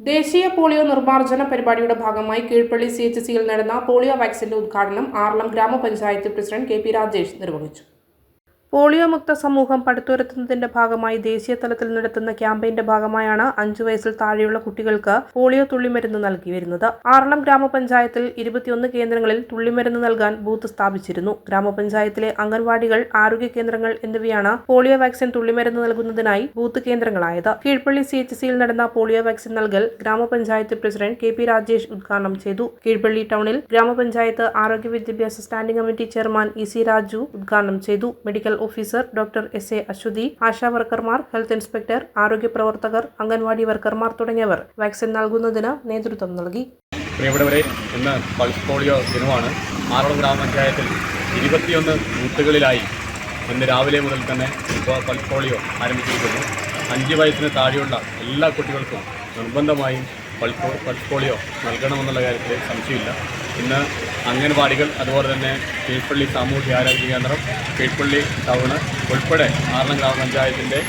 ദേശീയ പോളിയോ നിർമ്മാർജന പരിപാടിയുടെ ഭാഗമായി കീഴ്പള്ളി സി എച്ച് സിയിൽ നടന്ന പോളിയോ വാക്സിന്റെ ഉദ്ഘാടനം ആറളം ഗ്രാമപഞ്ചായത്ത് പ്രസിഡന്റ് കെ പി രാജേഷ് നിർവഹിച്ചു പോളിയോ മുക്ത സമൂഹം പടുത്തുയർത്തുന്നതിന്റെ ഭാഗമായി ദേശീയ തലത്തിൽ നടത്തുന്ന ക്യാമ്പയിന്റെ ഭാഗമായാണ് അഞ്ചു വയസ്സിൽ താഴെയുള്ള കുട്ടികൾക്ക് പോളിയോ തുള്ളിമരുന്ന് നൽകി വരുന്നത്. ആറളം ഗ്രാമപഞ്ചായത്തിൽ ഇരുപത്തിയൊന്ന് കേന്ദ്രങ്ങളിൽ തുള്ളിമരുന്ന് നൽകാൻ ബൂത്ത് സ്ഥാപിച്ചിരുന്നു. ഗ്രാമപഞ്ചായത്തിലെ അംഗൻവാടികൾ ആരോഗ്യ കേന്ദ്രങ്ങൾ എന്നിവയാണ് പോളിയോ വാക്സിൻ തുള്ളിമരുന്ന് നൽകുന്നതിനായി ബൂത്ത് കേന്ദ്രങ്ങളായത്. കീഴ്പള്ളി സി എച്ച് സിയിൽ നടന്ന പോളിയോ വാക്സിൻ നൽകൽ ഗ്രാമപഞ്ചായത്ത് പ്രസിഡന്റ് കെ പി രാജേഷ് ഉദ്ഘാടനം ചെയ്തു. കീഴ്പള്ളി ടൗണിൽ ഗ്രാമപഞ്ചായത്ത് ആരോഗ്യ വിദ്യാഭ്യാസ standing committee chairman E C Raju ഉദ്ഘാടനം ചെയ്തു. Medical officer doctor S A Aswathy ASHA വർക്കർമാർ health inspector ആരോഗ്യ പ്രവർത്തകർ അംഗൻവാടി വർക്കർമാർ തുടങ്ങിയവർ വാക്സിൻ നൽകുന്നതിന് നേതൃത്വം നൽകി. ഇന്ന് പൾസ് പോളിയോ ദിനമാണ്. ആറളം ഗ്രാമപഞ്ചായത്തിൽ ഇരുപത്തിയൊന്ന് ബൂത്തുകളിലായി ഇന്ന് രാവിലെ മുതൽ തന്നെ ഇപ്പോൾ പൾസ് പോളിയോ ആരംഭിച്ചിരിക്കുന്നു. അഞ്ച് വയസ്സിന് താഴെയുള്ള എല്ലാ കുട്ടികൾക്കും നിർബന്ധമായും പൾസ് പോളിയോ നൽകണമെന്നുള്ള കാര്യത്തിൽ സംശയമില്ല. ഇന്ന് അംഗൻവാടികൾ അതുപോലെ തന്നെ കീഴ്പള്ളി സാമൂഹ്യ ആരോഗ്യ കേന്ദ്രം കീഴ്പള്ളി ടൗണ് ഉൾപ്പെടെ ആറളം ഗ്രാമപഞ്ചായത്തിന്റെ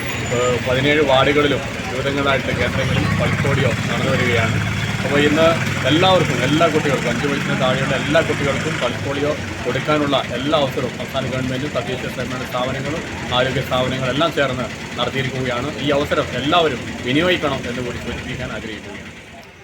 പതിനേഴ് വാർഡുകളിലും വിവിധങ്ങളായിട്ട് കേന്ദ്രങ്ങളിൽ പൾസോഡിയോ നടന്നു വരികയാണ്. അപ്പോൾ ഇന്ന് എല്ലാവർക്കും എല്ലാ കുട്ടികൾക്കും അഞ്ച് വയസ്സിന് താഴെയുള്ള എല്ലാ കുട്ടികൾക്കും പൾസ് കൊടുക്കാനുള്ള എല്ലാ അവസരവും സംസ്ഥാന ഗവൺമെന്റും തദ്ദേശ സ്വയംഭരണ സ്ഥാപനങ്ങളും ആരോഗ്യ സ്ഥാപനങ്ങളും എല്ലാം ചേർന്ന് നടത്തിയിരിക്കുകയാണ്. ഈ അവസരം എല്ലാവരും വിനിയോഗിക്കണം എന്ന് കൂടി സൂചിപ്പിക്കാൻ ആഗ്രഹിക്കുകയാണ്.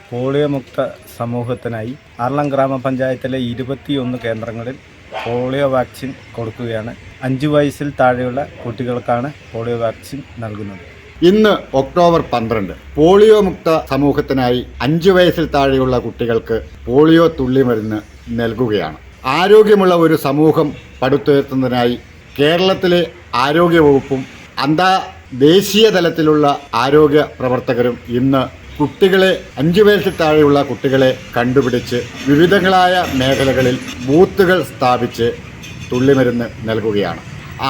പോളിയോ മുക്ത സമൂഹത്തിനായി ആർളം ഗ്രാമപഞ്ചായത്തിലെ ഇരുപത്തിയൊന്ന് കേന്ദ്രങ്ങളിൽ പോളിയോ വാക്സിൻ കൊടുക്കുകയാണ്. അഞ്ച് വയസ്സിൽ താഴെയുള്ള കുട്ടികൾക്കാണ് പോളിയോ വാക്സിൻ നൽകുന്നത്. ഇന്ന് ഒക്ടോബർ പന്ത്രണ്ട്. പോളിയോ മുക്ത സമൂഹത്തിനായി അഞ്ചു വയസ്സിൽ താഴെയുള്ള കുട്ടികൾക്ക് പോളിയോ തുള്ളിമരുന്ന് നൽകുകയാണ്. ആരോഗ്യമുള്ള ഒരു സമൂഹം പടുത്തുയർത്തുന്നതിനായി കേരളത്തിലെ ആരോഗ്യവകുപ്പും അന്താ ദേശീയ തലത്തിലുള്ള ആരോഗ്യ പ്രവർത്തകരും ഇന്ന് കുട്ടികളെ അഞ്ചു വയസ്സിൽ താഴെയുള്ള കുട്ടികളെ കണ്ടുപിടിച്ച് വിവിധങ്ങളായ മേഖലകളിൽ ബൂത്തുകൾ സ്ഥാപിച്ച് തുള്ളിമരുന്ന് നൽകുകയാണ്.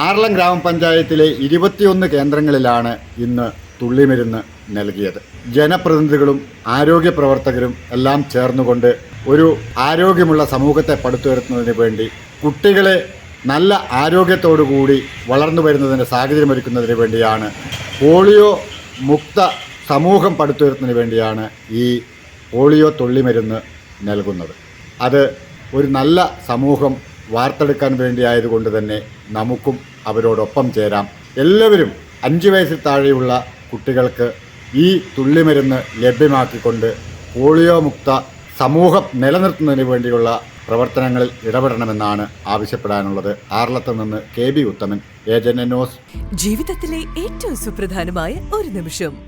ആറളം ഗ്രാമപഞ്ചായത്തിലെ ഇരുപത്തിയൊന്ന് കേന്ദ്രങ്ങളിലാണ് ഇന്ന് തുള്ളിമരുന്ന് നൽകിയത്. ജനപ്രതിനിധികളും ആരോഗ്യ പ്രവർത്തകരും എല്ലാം ചേർന്നുകൊണ്ട് ഒരു ആരോഗ്യമുള്ള സമൂഹത്തെ പടുത്തുയർത്തുന്നതിന് വേണ്ടി കുട്ടികളെ നല്ല ആരോഗ്യത്തോടു കൂടി വളർന്നു വരുന്നതിന് സാഹചര്യമൊരുക്കുന്നതിന് വേണ്ടിയാണ് പോളിയോ മുക്ത സമൂഹം പടുത്തുയർത്തുന്നതിന് വേണ്ടിയാണ് ഈ പോളിയോ തുള്ളിമരുന്ന് നൽകുന്നത്. അത് ഒരു നല്ല സമൂഹം വാർത്തെടുക്കാൻ വേണ്ടിയായതുകൊണ്ട് തന്നെ നമുക്കും അവരോടൊപ്പം ചേരാം. എല്ലാവരും അഞ്ച് വയസ്സിൽ താഴെയുള്ള കുട്ടികൾക്ക് ഈ തുള്ളിമരുന്ന് ലഭ്യമാക്കിക്കൊണ്ട് പോളിയോ മുക്ത സമൂഹം നിലനിർത്തുന്നതിന് വേണ്ടിയുള്ള പ്രവർത്തനങ്ങളിൽ ഇടപെടണമെന്നാണ് ആവശ്യപ്പെടാനുള്ളത്. ആർലത്ത് നിന്ന് കെ ബി ഉത്തമൻ ഏജന്റ് ജീവിതത്തിലെ ഏറ്റവും സുപ്രധാനമായ ഒരു നിമിഷം.